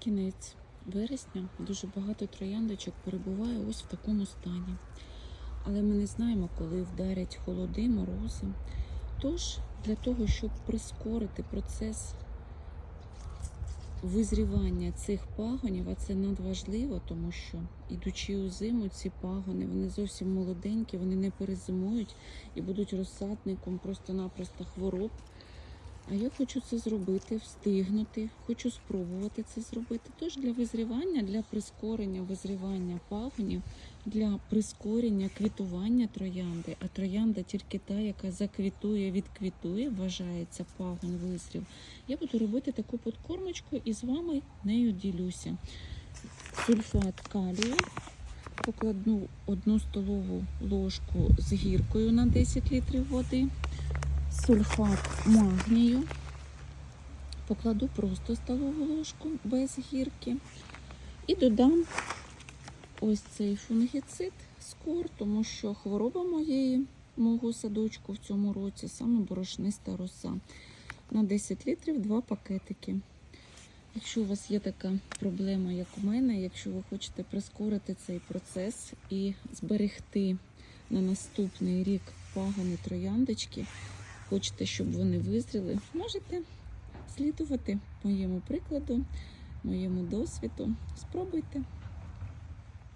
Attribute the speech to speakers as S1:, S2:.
S1: кінець вересня дуже багато трояндочок перебуває ось в такому стані. Але ми не знаємо, коли вдарять холоди, морози. Тож, для того, щоб прискорити процес визрівання цих пагонів, а це надважливо, тому що ідучи у зиму, ці пагони вони зовсім молоденькі, вони не перезимують і будуть розсадником просто-напросто хвороб. А я хочу це зробити, встигнути, хочу спробувати це зробити. Тож для визрівання, для прискорення визрівання пагонів, для прискорення квітування троянди, а троянда тільки та, яка заквітує, відквітує, вважається пагон визрів. Я буду робити таку подкормочку і з вами нею ділюся. Сульфат калію. Покладну одну столову ложку з гіркою на 10 літрів води сульфат магнію. Покладу просто столову ложку без гірки. І додам ось цей фунгіцид скор, тому що хвороба моєї, мого садочку в цьому році саме борошниста роса. На 10 літрів два пакетики. Якщо у вас є така проблема, як у мене, якщо ви хочете прискорити цей процес і зберегти на наступний рік пагони трояндочки, хочете, щоб вони визріли, можете слідувати моєму прикладу, моєму досвіду. Спробуйте.